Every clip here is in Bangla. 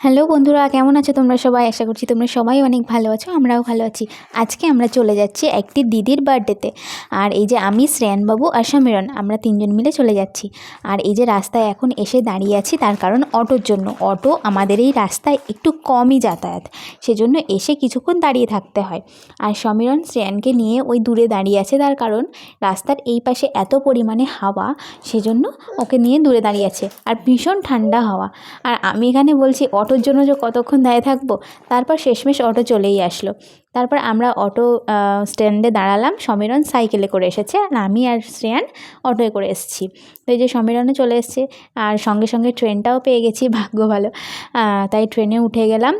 হ্যালো বন্ধুরা, কেমন আছো তোমরা সবাই? আশা করছি তোমরা সবাই অনেক ভালো আছো, আমরাও ভালো আছি। আজকে আমরা চলে যাচ্ছি একটি দিদির বার্থডেতে আর এই যে আমি শ্রেয়ানবাবু আর সমীরণ, আমরা তিনজন মিলে চলে যাচ্ছি। আর এই যে রাস্তায় এখন এসে দাঁড়িয়ে আছি, তার কারণ অটোর জন্য। অটো আমাদের এই রাস্তায় একটু কমই যাতায়াত, সেজন্য এসে কিছুক্ষণ দাঁড়িয়ে থাকতে হয়। আর সমীরণ, শ্রেয়ানকে নিয়ে ওই দূরে দাঁড়িয়ে আছে, তার কারণ রাস্তার এই পাশে এত পরিমাণে হাওয়া, সেজন্য ওকে নিয়ে দূরে দাঁড়িয়ে আছে। আর ভীষণ ঠান্ডা হাওয়া। আর আমি এখানে বলছি অটোর জন্য যে কতক্ষণ দাঁড়িয়ে থাকব, তারপর শেষমেশ অটো চলেই আসলো। তারপর আমরা অটো স্ট্যান্ডে দাঁড়ালাম। সমীরণ সাইকেলে করে এসেছে আর আমি আর শ্রেয়ান অটোয় করে এসেছি। তো এই যে সমীরণে চলে এসছে আর সঙ্গে সঙ্গে ট্রেনটাও পেয়ে গেছি, ভাগ্য ভালো। তাই ট্রেনে উঠে গেলাম।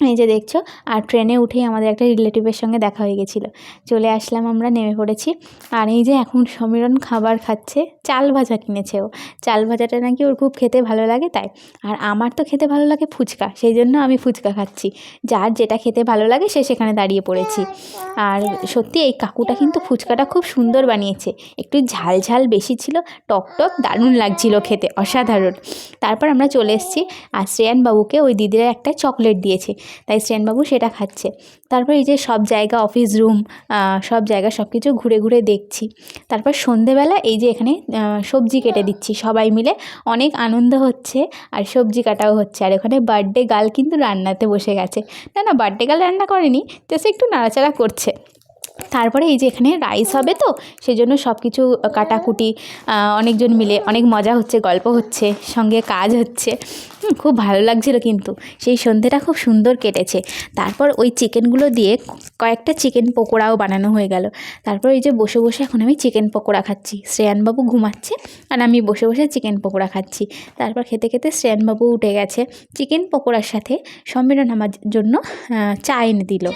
এই যে দেখছ, আর ট্রেনে উঠেই আমাদের একটা রিলেটিভের সঙ্গে দেখা হয়ে গেছিল। চলে আসলাম আমরা, নেমে পড়েছি। আর এই যে এখন সমীরণ খাবার খাচ্ছে, চাল ভাজা কিনেছে ও। চাল ভাজাটা নাকি ওর খুব খেতে ভালো লাগে তাই। আর আমার তো খেতে ভালো লাগে ফুচকা, সেই জন্য আমি ফুচকা খাচ্ছি। যার যেটা খেতে ভালো লাগে সে সেখানে দাঁড়িয়ে পড়েছি। আর সত্যি এই কাকুটা কিন্তু ফুচকাটা খুব সুন্দর বানিয়েছে। একটু ঝাল ঝাল বেশি ছিল, টক টক দারুণ লাগছিল খেতে, অসাধারণ। তারপর আমরা চলে এসেছি, আর শ্রেয়ান বাবুকে ওই দিদিরা একটা চকলেট দিয়েছে। তাই স্ট্যানবাবু সেটা খাচ্ছে। তারপর এই যে সব জায়গা অফিস রুম সব জায়গা সব কিছু ঘুরে ঘুরে দেখছি। তারপর সন্ধেবেলা এই যে এখানে সবজি কেটে দিচ্ছি সবাই মিলে। অনেক আনন্দ হচ্ছে আর সবজি কাটাও হচ্ছে। আর ওখানে বার্থডে গাল কিন্তু রান্নাতে বসে গেছে। না না বার্থডে গাল রান্না করেনি জাস্ট একটু নাড়াচাড়া করছে। তারপরে এই যে এখানে রাইস হবে তো সেই জন্য সব কিছু কাটাকুটি অনেকজন মিলে অনেক মজা হচ্ছে, গল্প হচ্ছে, সঙ্গে কাজ হচ্ছে। খুব ভালো লাগছিল কিন্তু। সেই সন্ধ্যেটা খুব সুন্দর কেটেছে। তারপর ওই চিকেনগুলো দিয়ে কয়েকটা চিকেন পকোড়াও বানানো হয়ে গেল। তারপর এই যে বসে বসে এখন আমি চিকেন পকোড়া খাচ্ছি। শ্রেয়ানবাবু ঘুমাচ্ছে আর আমি বসে বসে চিকেন পকোড়া খাচ্ছি। তারপর খেতে খেতে শ্রেয়ানবাবু উঠে গেছে। চিকেন পকোড়ার সাথে সম্মেলন আমার জন্য চা এনে দিল।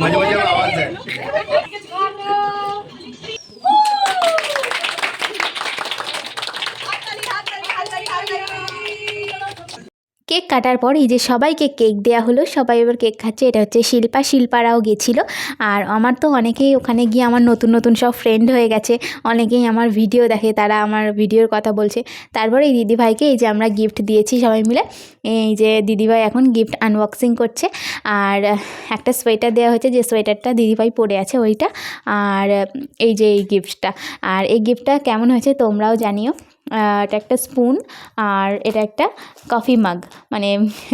মাঝে মাঝে আওয়াজ দেয় কেক কাটার পর এই যে সবাইকে কেক দেওয়া হলো, সবাই এবার কেক খাচ্ছে। এটা হচ্ছে শিল্পা। শিল্পারাও গেছিল। আর আমার তো অনেকেই ওখানে গিয়ে আমার নতুন নতুন সব ফ্রেন্ড হয়ে গেছে। অনেকেই আমার ভিডিও দেখে, তারা আমার ভিডিওর কথা বলছে। তারপরে এই দিদিভাইকে এই যে আমরা গিফট দিয়েছি সবাই মিলে। এই যে দিদিভাই এখন গিফট আনবক্সিং করছে। আর একটা সোয়েটার দেওয়া হয়েছে, যে সোয়েটারটা দিদিভাই পরে আছে ওইটা। আর এই যে এই গিফটটা আর এই গিফটটা কেমন হয়েছে তোমরাও জানিও। এটা একটা স্পুন আর এটা একটা কফি মাগ মানে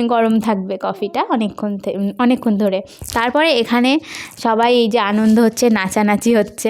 গরম থাকবে কফিটা অনেকক্ষণ অনেকক্ষণ ধরে। তারপরে এখানে সবাই এই যে আনন্দ হচ্ছে, নাচানাচি হচ্ছে।